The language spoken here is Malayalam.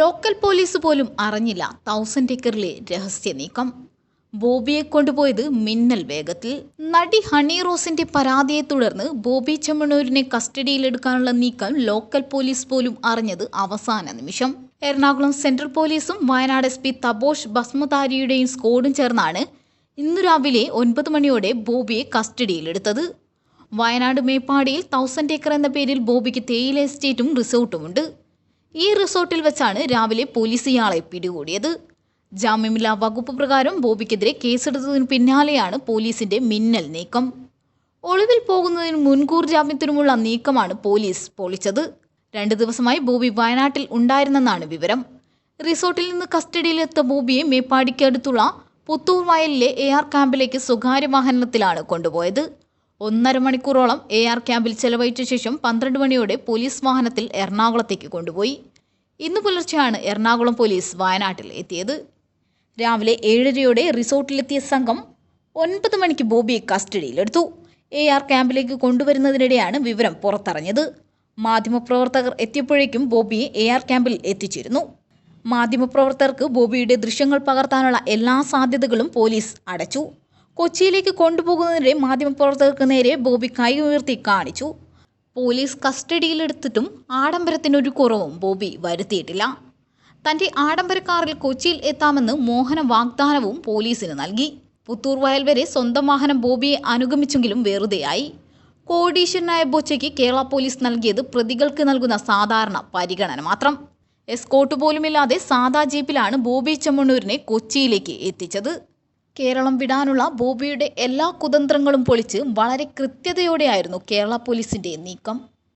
ലോക്കൽ പോലീസ് പോലും അറിഞ്ഞില്ല തൗസൻഡ് ഏക്കറിലെ രഹസ്യ നീക്കം. ബോബിയെ കൊണ്ടുപോയത് മിന്നൽ വേഗത്തിൽ. നടി ഹണി റോസിന്റെ പരാതിയെ തുടർന്ന് ബോബി ചെമ്മണൂരിനെ കസ്റ്റഡിയിലെടുക്കാനുള്ള നീക്കം ലോക്കൽ പോലീസ് പോലും അറിഞ്ഞത് അവസാന നിമിഷം. എറണാകുളം സെൻട്രൽ പോലീസും വയനാട് എസ് പി തബോഷ് ഭസ്മതാരിയുടെയും സ്ക്വാഡും ചേർന്നാണ് ഇന്നു രാവിലെ ഒൻപത് മണിയോടെ ബോബിയെ കസ്റ്റഡിയിലെടുത്തത്. വയനാട് മേപ്പാടിയിൽ തൗസൻഡ് ഏക്കർ എന്ന പേരിൽ ബോബിക്ക് തേയില എസ്റ്റേറ്റും റിസോർട്ടുമുണ്ട്. ഈ റിസോർട്ടിൽ വെച്ചാണ് രാവിലെ പോലീസ് ഇയാളെ പിടികൂടിയത്. ജാമ്യമില്ലാ വകുപ്പ് പ്രകാരം ബോബിക്കെതിരെ കേസെടുത്തതിനു പിന്നാലെയാണ് പോലീസിന്റെ മിന്നൽ നീക്കം. ഒളിവിൽ പോകുന്നതിന് മുൻകൂർ ജാമ്യത്തിനുമുള്ള നീക്കമാണ് പോലീസ് പൊളിച്ചത്. രണ്ട് ദിവസമായി ബോബി വയനാട്ടിൽ ഉണ്ടായിരുന്നെന്നാണ് വിവരം. റിസോർട്ടിൽ നിന്ന് കസ്റ്റഡിയിലെത്ത ബോബിയെ മേപ്പാടിക്കടുത്തുള്ള പുത്തൂർ വയലിലെ എ ആർ ക്യാമ്പിലേക്ക് സ്വകാര്യ വാഹനത്തിലാണ് കൊണ്ടുപോയത്. ഒന്നര മണിക്കൂറോളം എ ആർ ക്യാമ്പിൽ ചെലവഴിച്ച ശേഷം പന്ത്രണ്ട് മണിയോടെ പോലീസ് വാഹനത്തിൽ എറണാകുളത്തേക്ക് കൊണ്ടുപോയി. ഇന്ന് പുലർച്ചെയാണ് എറണാകുളം പോലീസ് വയനാട്ടിൽ എത്തിയത്. രാവിലെ ഏഴരയോടെ റിസോർട്ടിലെത്തിയ സംഘം ഒൻപത് മണിക്ക് ബോബിയെ കസ്റ്റഡിയിലെടുത്തു. എ ആർ ക്യാമ്പിലേക്ക് കൊണ്ടുവരുന്നതിനിടെയാണ് വിവരം പുറത്തറിഞ്ഞത്. മാധ്യമപ്രവർത്തകർ എത്തിയപ്പോഴേക്കും ബോബിയെ എ ആർ ക്യാമ്പിൽ എത്തിച്ചിരുന്നു. മാധ്യമപ്രവർത്തകർക്ക് ബോബിയുടെ ദൃശ്യങ്ങൾ പകർത്താനുള്ള എല്ലാ സാധ്യതകളും പോലീസ് അടച്ചു. കൊച്ചിയിലേക്ക് കൊണ്ടുപോകുന്നതിനിടെ മാധ്യമപ്രവർത്തകർക്ക് നേരെ ബോബി കൈ ഉയർത്തി കാണിച്ചു. പോലീസ് കസ്റ്റഡിയിലെടുത്തിട്ടും ആഡംബരത്തിനൊരു കുറവും ബോബി വരുത്തിയിട്ടില്ല. തന്റെ ആഡംബര കാറിൽ കൊച്ചിയിൽ എത്താമെന്ന് മോഹന വാഗ്ദാനവും പോലീസിന് നൽകി. പുത്തൂർ വയൽ വരെ സ്വന്തം വാഹനം ബോബിയെ അനുഗമിച്ചെങ്കിലും വെറുതെയായി. കോടീശ്വരനായ ബൊച്ചയ്ക്ക് കേരള പോലീസ് നൽകിയത് പ്രതികൾക്ക് നൽകുന്ന സാധാരണ പരിഗണന മാത്രം. എസ്കോട്ട് പോലുമില്ലാതെ സാദാ ജീപ്പിലാണ് ബോബി ചെമ്മണ്ണൂരിനെ കൊച്ചിയിലേക്ക് എത്തിച്ചത്. കേരളം വിടാനുള്ള ബോബിയുടെ എല്ലാ കുതന്ത്രങ്ങളും പൊളിച്ച് വളരെ കൃത്യതയോടെയായിരുന്നു കേരള പോലീസിന്റെ നീക്കം.